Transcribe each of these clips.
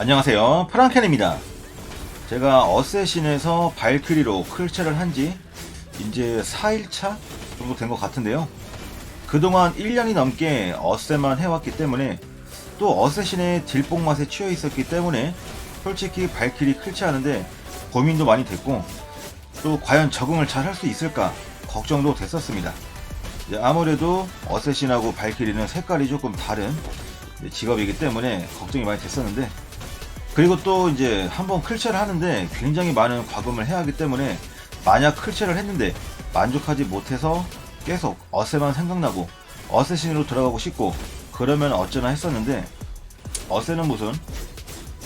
안녕하세요. 프랑켄입니다. 제가 어쌔신에서 발키리로 클체를 한지 이제 4일차 정도 된 것 같은데요. 그동안 1년이 넘게 어쌔만 해왔기 때문에 또 어쌔신의 딜뽕 맛에 취해 있었기 때문에 솔직히 발키리 클체 하는데 고민도 많이 됐고 또 과연 적응을 잘 할 수 있을까 걱정도 됐었습니다. 아무래도 어쌔신하고 발키리는 색깔이 조금 다른 직업이기 때문에 걱정이 많이 됐었는데 그리고 또 이제 한번 클체를 하는데 굉장히 많은 과금을 해야 하기 때문에 만약 클체를 했는데 만족하지 못해서 계속 어세만 생각나고 어세신으로 들어가고 싶고 그러면 어쩌나 했었는데 어세는 무슨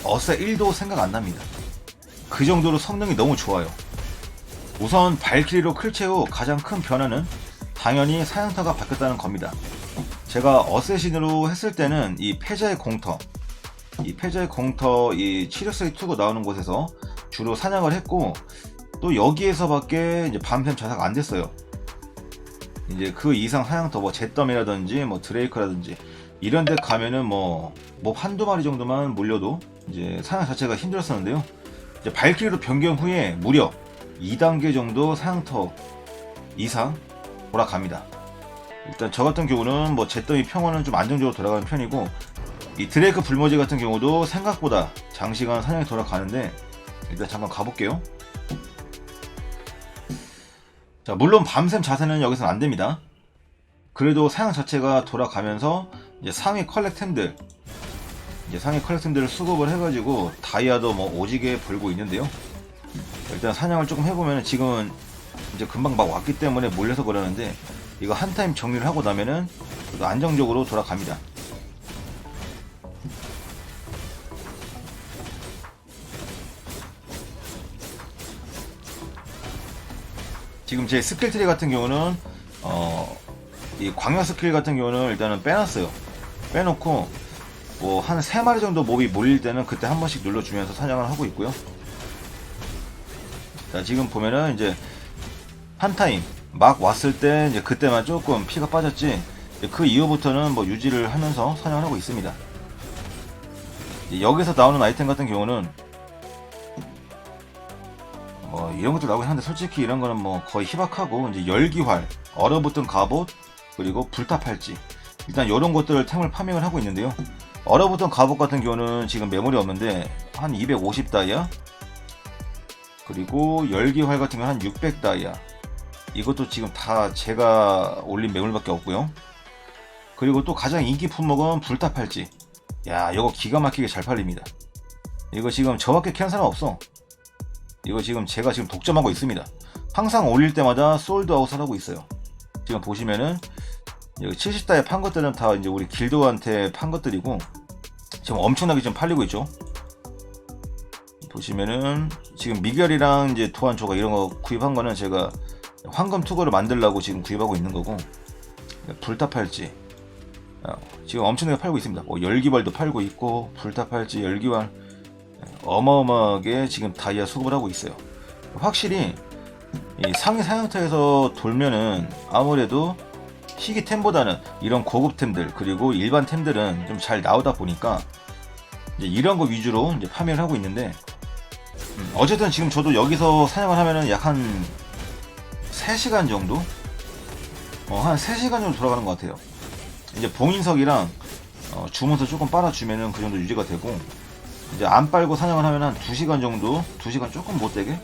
어세 1도 생각 안 납니다. 그 정도로 성능이 너무 좋아요. 우선 발키리로 클체 후 가장 큰 변화는 당연히 사양타가 바뀌었다는 겁니다. 제가 어세신으로 했을 때는 이 패자의 공터 이 패자의 공터 이 치료스의 투고 나오는 곳에서 주로 사냥을 했고 또 여기에서밖에 이제 밤샘 자사가 안 됐어요. 이제 그 이상 사냥터 뭐 제덤이라든지 뭐 드레이크라든지 이런 데 가면은 뭐, 뭐 한두 마리 정도만 몰려도 이제 사냥 자체가 힘들었었는데요. 이제 발키리로 변경 후에 무려 2단계 정도 사냥터 이상 돌아갑니다. 일단 저 같은 경우는 뭐 제더미 평원은 좀 안정적으로 돌아가는 편이고 이 드레이크 불모지 같은 경우도 생각보다 장시간 사냥이 돌아가는데 일단 잠깐 가볼게요. 자 물론 밤샘 자세는 여기서는 안 됩니다. 그래도 사냥 자체가 돌아가면서 이제 상위 컬렉템들 이제 상위 컬렉템들을 수급을 해가지고 다이아도 뭐 오지게 벌고 있는데요. 일단 사냥을 조금 해보면 지금은 이제 금방 막 왔기 때문에 몰려서 그러는데 이거 한 타임 정리를 하고 나면은 안정적으로 돌아갑니다. 지금 제 스킬 트리 같은 경우는 어, 이 광역 스킬 같은 경우는 일단은 빼놨어요. 빼놓고 뭐한세 마리 정도 몹이 몰릴 때는 그때 한 번씩 눌러주면서 사냥을 하고 있고요. 자 지금 보면은 이제 한 타임 막 왔을 때 이제 그때만 조금 피가 빠졌지 그 이후부터는 뭐 유지를 하면서 사냥을 하고 있습니다. 여기서 나오는 아이템 같은 경우는 뭐 이런 것도 나오긴 한데 솔직히 이런 거는 뭐 거의 희박하고 이제 열기활, 얼어붙은 갑옷, 그리고 불타팔찌 일단 이런 것들을 템을 파밍을 하고 있는데요. 얼어붙은 갑옷 같은 경우는 지금 메모리 없는데 한 250 다이아 그리고 열기활 같은 경우는 한 600 다이아 이것도 지금 다 제가 올린 매물밖에 없고요. 그리고 또 가장 인기 품목은 불타팔찌. 야, 이거 기가 막히게 잘 팔립니다. 이거 지금 저밖에 캐는 사람 없어. 이거 지금 제가 지금 독점하고 있습니다. 항상 올릴 때마다 솔드아웃을 하고 있어요. 지금 보시면은 여기 70다에 판 것들은 다 이제 우리 길드한테 판 것들이고 지금 엄청나게 지금 팔리고 있죠. 보시면은 지금 미결이랑 이제 도안초가 이런 거 구입한 거는 제가 황금 투구를 만들려고 지금 구입하고 있는 거고 불타팔찌 어, 지금 엄청나게 팔고 있습니다. 뭐 열기발도 팔고 있고 불타팔찌 열기발 어마어마하게 지금 다이아 수급을 하고 있어요. 확실히 이 상위 사양터에서 돌면은 아무래도 희귀템보다는 이런 고급템들 그리고 일반 템들은 좀 잘 나오다 보니까 이제 이런 거 위주로 이제 판매를 하고 있는데 음, 어쨌든 지금 저도 여기서 사냥을 하면은 약 한 3시간 정도? 어, 한 3시간 정도 돌아가는 것 같아요. 이제 봉인석이랑 어, 주문서 조금 빨아주면은 그 정도 유지가 되고 이제 안 빨고 사냥을 하면 한 2시간 정도, 2시간 조금 못되게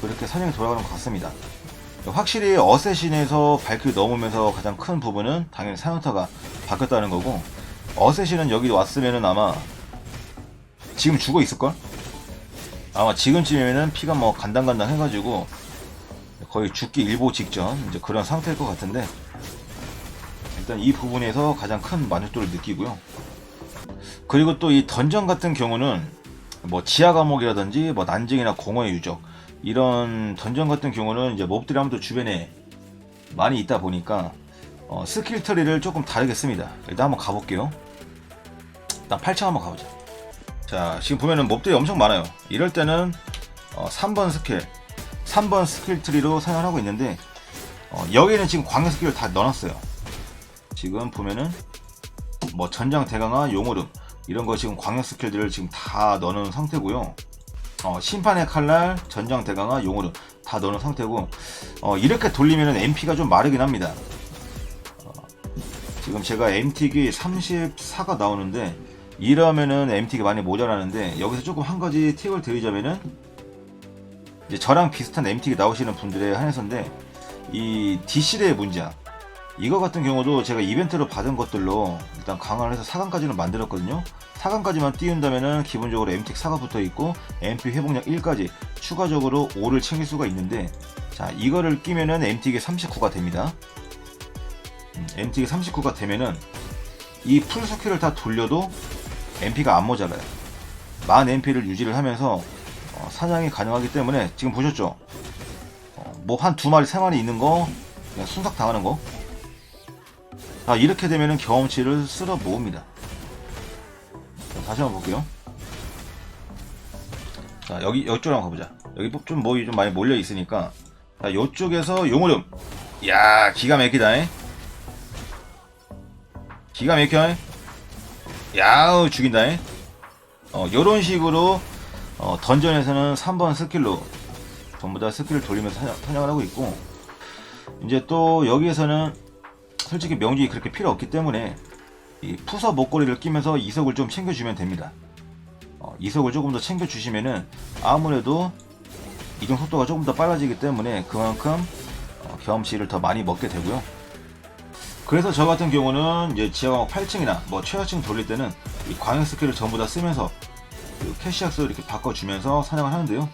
그렇게 사냥이 돌아가는 것 같습니다. 확실히 어쌔신에서 발키리 넘으면서 가장 큰 부분은 당연히 사냥터가 바뀌었다는 거고 어쌔신은 여기 왔으면은 아마 지금 죽어 있을걸? 아마 지금쯤이면은 피가 뭐 간당간당 해가지고 거의 죽기 일보 직전 이제 그런 상태일 것 같은데 일단 이 부분에서 가장 큰 만족도를 느끼고요. 그리고 또 이 던전 같은 경우는 뭐 지하 감옥이라든지 뭐 난징이나 공허의 유적 이런 던전 같은 경우는 이제 몹들이 아무도 주변에 많이 있다 보니까 어, 스킬 트리를 조금 다르게 씁니다. 일단 한번 가볼게요. 일단 8층 한번 가보자. 자 지금 보면은 몹들이 엄청 많아요. 이럴 때는 어, 3번 스킬 3번 스킬 트리로 사용을 하고 있는데 어, 여기는 지금 광역 스킬을 다 넣어놨어요. 지금 보면은 뭐 전장 대강화 용오름 이런 거 지금 광역 스킬들을 지금 다 넣어놓은 상태고요. 어, 심판의 칼날, 전장 대강화, 용으로 다 넣어놓은 상태고 어, 이렇게 돌리면은 MP가 좀 마르긴 합니다. 어, 지금 제가 MT기 34가 나오는데 이러면은 MT가 많이 모자라는데 여기서 조금 한 가지 팁을 드리자면은 이제 저랑 비슷한 MT기 나오시는 분들에 한해서인데 이 D실의 문장 이거 같은 경우도 제가 이벤트로 받은 것들로 일단 강화를 해서 4강까지는 만들었거든요. 4강까지만 띄운다면은 기본적으로 MT 4가 붙어 있고 MP 회복력 1까지 추가적으로 5를 챙길 수가 있는데 자 이거를 끼면은 MT가 39가 됩니다. 음, MT가 39가 되면은 이 풀 스킬을 다 돌려도 MP가 안 모자라요. 만 MP를 유지를 하면서 어, 사냥이 가능하기 때문에 지금 보셨죠? 뭐한 두 마리 세 마리 있는 거 순삭 당하는 거 자, 이렇게 되면은 경험치를 쓸어 모읍니다. 자, 다시 한번 볼게요. 자, 여기, 이쪽으로 한번 가보자. 여기 좀 뭐이 좀 많이 몰려 있으니까. 자, 이쪽에서 용오름. 야 기가 막히다, 잉? 기가 막혀, 잉? 야우, 죽인다, 잉? 어, 요런 식으로, 어, 던전에서는 3번 스킬로 전부 다 스킬을 돌리면서 사냥, 사냥을 하고 있고, 이제 또 여기에서는 솔직히 명중이 그렇게 필요 없기 때문에 이 푸서 목걸이를 끼면서 이석을 좀 챙겨주면 됩니다. 어, 이석을 조금 더 챙겨주시면은 아무래도 이동 속도가 조금 더 빨라지기 때문에 그만큼 어, 경험치를 더 많이 먹게 되고요. 그래서 저 같은 경우는 이제 지하광 8층이나 뭐 최하층 돌릴 때는 이 광역 스킬을 전부 다 쓰면서 그 캐시악스를 이렇게 바꿔주면서 사냥을 하는데요.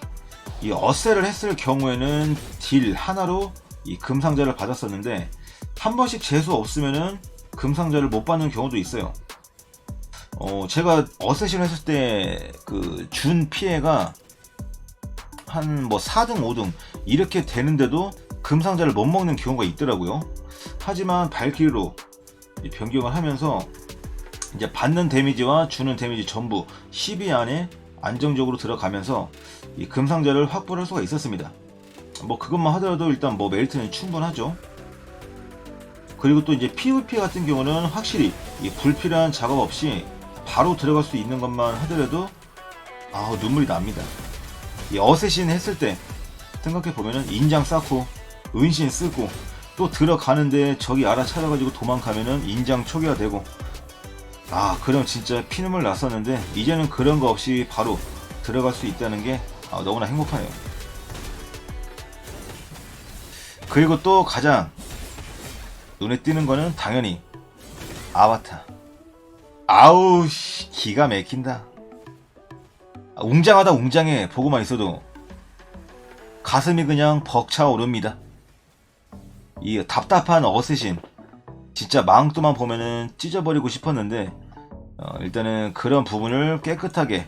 이 어세를 했을 경우에는 딜 하나로 이 금상자를 받았었는데 한 번씩 재수 없으면은 금상자를 못 받는 경우도 있어요. 어, 제가 어쌔신을 했을 때 그 준 피해가 한 뭐 4등, 5등 이렇게 되는데도 금상자를 못 먹는 경우가 있더라고요. 하지만 발키리로 이 변경을 하면서 이제 받는 데미지와 주는 데미지 전부 10위 안에 안정적으로 들어가면서 이 금상자를 확보할 수가 있었습니다. 뭐 그것만 하더라도 일단 뭐 메리트는 충분하죠. 그리고 또 이제 PVP 같은 경우는 확실히 이 불필요한 작업 없이 바로 들어갈 수 있는 것만 하더라도 아 눈물이 납니다. 이 어쌔신 했을 때 생각해 보면은 인장 쌓고 은신 쓰고 또 들어가는데 적이 알아차려가지고 도망가면은 인장 초기화되고 아 그럼 진짜 피눈물 났었는데 이제는 그런 거 없이 바로 들어갈 수 있다는 게 아, 너무나 행복하네요. 그리고 또 가장 눈에 띄는 거는 당연히 아바타. 아우 씨, 기가 막힌다. 아, 웅장하다 웅장해 보고만 있어도 가슴이 그냥 벅차오릅니다. 이 답답한 어쌔신 진짜 망토만 보면은 찢어버리고 싶었는데 어, 일단은 그런 부분을 깨끗하게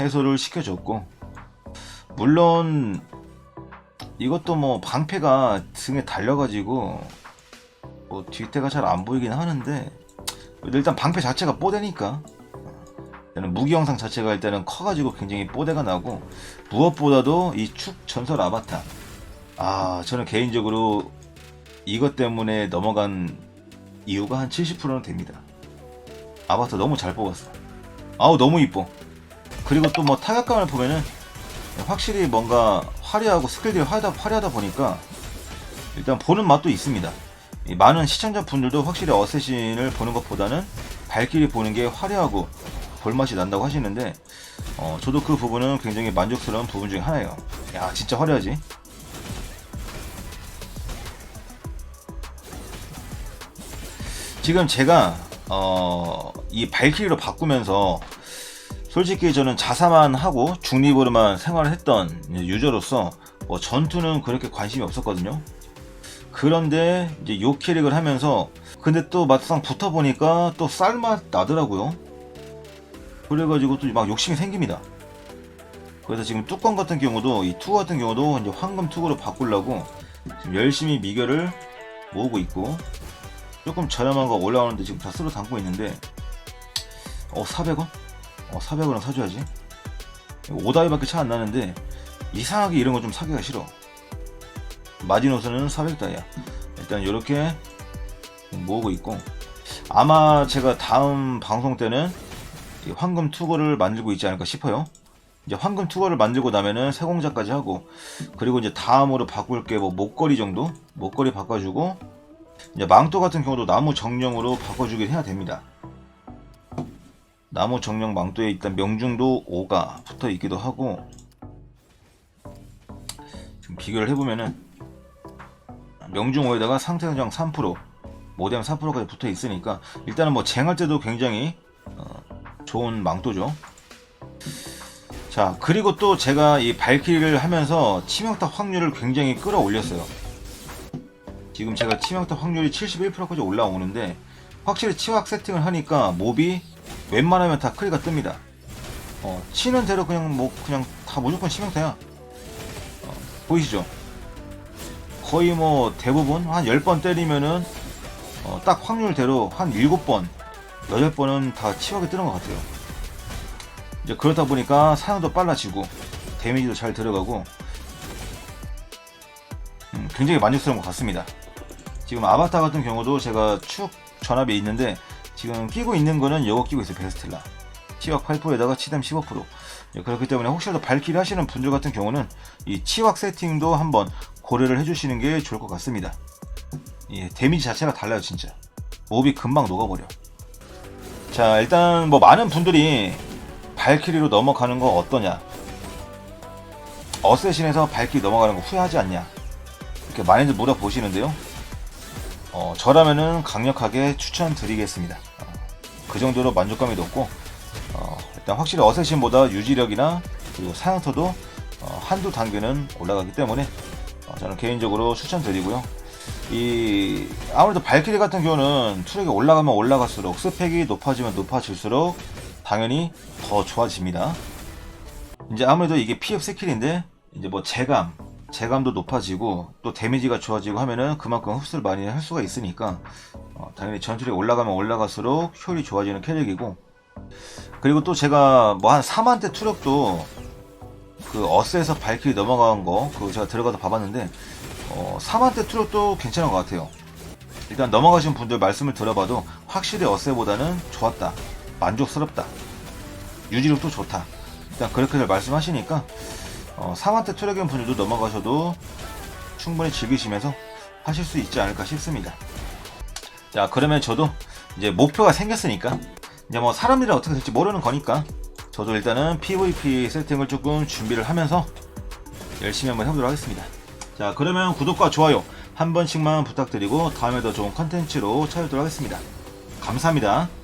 해소를 시켜줬고 물론 이것도 뭐 방패가 등에 달려가지고 뭐 뒷대가 잘 안 보이긴 하는데 일단 방패 자체가 뽀대니까. 일단은 무기 영상 자체가 일단은 커가지고 굉장히 뽀대가 나고 무엇보다도 이 축 전설 아바타. 아 저는 개인적으로 이것 때문에 넘어간 이유가 한 70%는 됩니다. 아바타 너무 잘 뽑았어. 아우 너무 이뻐. 그리고 또 뭐 타격감을 보면은 확실히 뭔가 화려하고 스킬들이 화려하다, 화려하다 보니까 일단 보는 맛도 있습니다. 이 많은 시청자 분들도 확실히 어쌔신을 보는 것보다는 발길이 보는 게 화려하고 볼맛이 난다고 하시는데 어, 저도 그 부분은 굉장히 만족스러운 부분 중에 하나예요. 야 진짜 화려하지? 지금 제가 어, 이 발키리로 바꾸면서 솔직히 저는 자사만 하고 중립으로만 생활을 했던 유저로서 뭐 전투는 그렇게 관심이 없었거든요. 그런데 이제 요 캐릭을 하면서 근데 또 막상 붙어 보니까 또 쌀맛 나더라고요. 그래가지고 또 막 욕심이 생깁니다. 그래서 지금 뚜껑 같은 경우도 이투 같은 경우도 이제 황금 투구로 바꾸려고 지금 열심히 미결을 모으고 있고 조금 저렴한 거 올라오는데 지금 다 쓸어 담고 있는데 어 400원? 어 400원은 사줘야지. 오다이밖에 차 안 나는데 이상하게 이런 거 좀 사기가 싫어. 마지노선은 400다이아. 일단 이렇게 모으고 있고 아마 제가 다음 방송 때는 이 황금 투거를 만들고 있지 않을까 싶어요. 이제 황금 투거를 만들고 나면은 세공자까지 하고 그리고 이제 다음으로 바꿀 게 뭐 목걸이 정도 목걸이 바꿔주고 이제 망토 같은 경우도 나무 정령으로 바꿔주긴 해야 됩니다. 나무 정령 망토에 일단 명중도 5가 붙어 있기도 하고 지금 비교를 해보면은 명중 5에다가 상태 성장 3% 모뎀 4%까지 붙어 있으니까 일단은 뭐 쟁할 때도 굉장히 어, 좋은 망토죠. 자 그리고 또 제가 이 발키리를 하면서 치명타 확률을 굉장히 끌어올렸어요. 지금 제가 치명타 확률이 71%까지 올라오는데 확실히 치확 세팅을 하니까 몹이 웬만하면 다 크리가 뜹니다. 어, 치는 대로 그냥 뭐 그냥 다 무조건 치명타야. 어, 보이시죠? 거의 뭐 대부분 한 10번 때리면은 어, 딱 확률대로 한 7번, 8번은 다 치확이 뜨는 것 같아요. 이제 그러다 보니까 사용도 빨라지고 데미지도 잘 들어가고 음, 굉장히 만족스러운 것 같습니다. 지금 아바타 같은 경우도 제가 축 전압이 있는데 지금 끼고 있는 거는 이거 끼고 있어요 베스텔라 치확 8%에다가 치뎀 15% 예, 그렇기 때문에 혹시라도 발키리 하시는 분들 같은 경우는 이 치확 세팅도 한번 고려를 해주시는 게 좋을 것 같습니다. 예, 데미지 자체가 달라요 진짜. 몹이 금방 녹아버려. 자 일단 뭐 많은 분들이 발키리로 넘어가는 거 어떠냐? 어쌔신에서 발키리 넘어가는 거 후회하지 않냐? 이렇게 많이들 물어보시는데요. 어, 저라면은 강력하게 추천드리겠습니다. 어, 그 정도로 만족감이 높고 어, 일단 확실히 어쌔신보다 유지력이나 그리고 사양터도 어, 한두 단계는 올라가기 때문에 어, 저는 개인적으로 추천드리고요. 이 아무래도 발키리 같은 경우는 투력이 올라가면 올라갈수록 스펙이 높아지면 높아질수록 당연히 더 좋아집니다. 이제 아무래도 이게 PF 스킬인데 이제 뭐 재감 재감도 높아지고 또 데미지가 좋아지고 하면은 그만큼 흡수를 많이 할 수가 있으니까 어, 당연히 전투력이 올라가면 올라갈수록 효율이 좋아지는 캐릭이고 그리고 또 제가 뭐한 4만대 투력도 그 어스에서 발키리 넘어간 거 그거 제가 들어가서 봐봤는데 어, 4만대 투력도 괜찮은 것 같아요. 일단 넘어가신 분들 말씀을 들어봐도 확실히 어세보다는 좋았다. 만족스럽다. 유지력도 좋다. 일단 그렇게들 말씀하시니까 어, 4만대 투력인 분들도 넘어가셔도 충분히 즐기시면서 하실 수 있지 않을까 싶습니다. 자, 그러면 저도 이제 목표가 생겼으니까 이제 뭐 사람들이 어떻게 될지 모르는 거니까 저도 일단은 PVP 세팅을 조금 준비를 하면서 열심히 한번 해보도록 하겠습니다. 자, 그러면 구독과 좋아요 한 번씩만 부탁드리고 다음에 더 좋은 컨텐츠로 찾아오도록 하겠습니다. 감사합니다.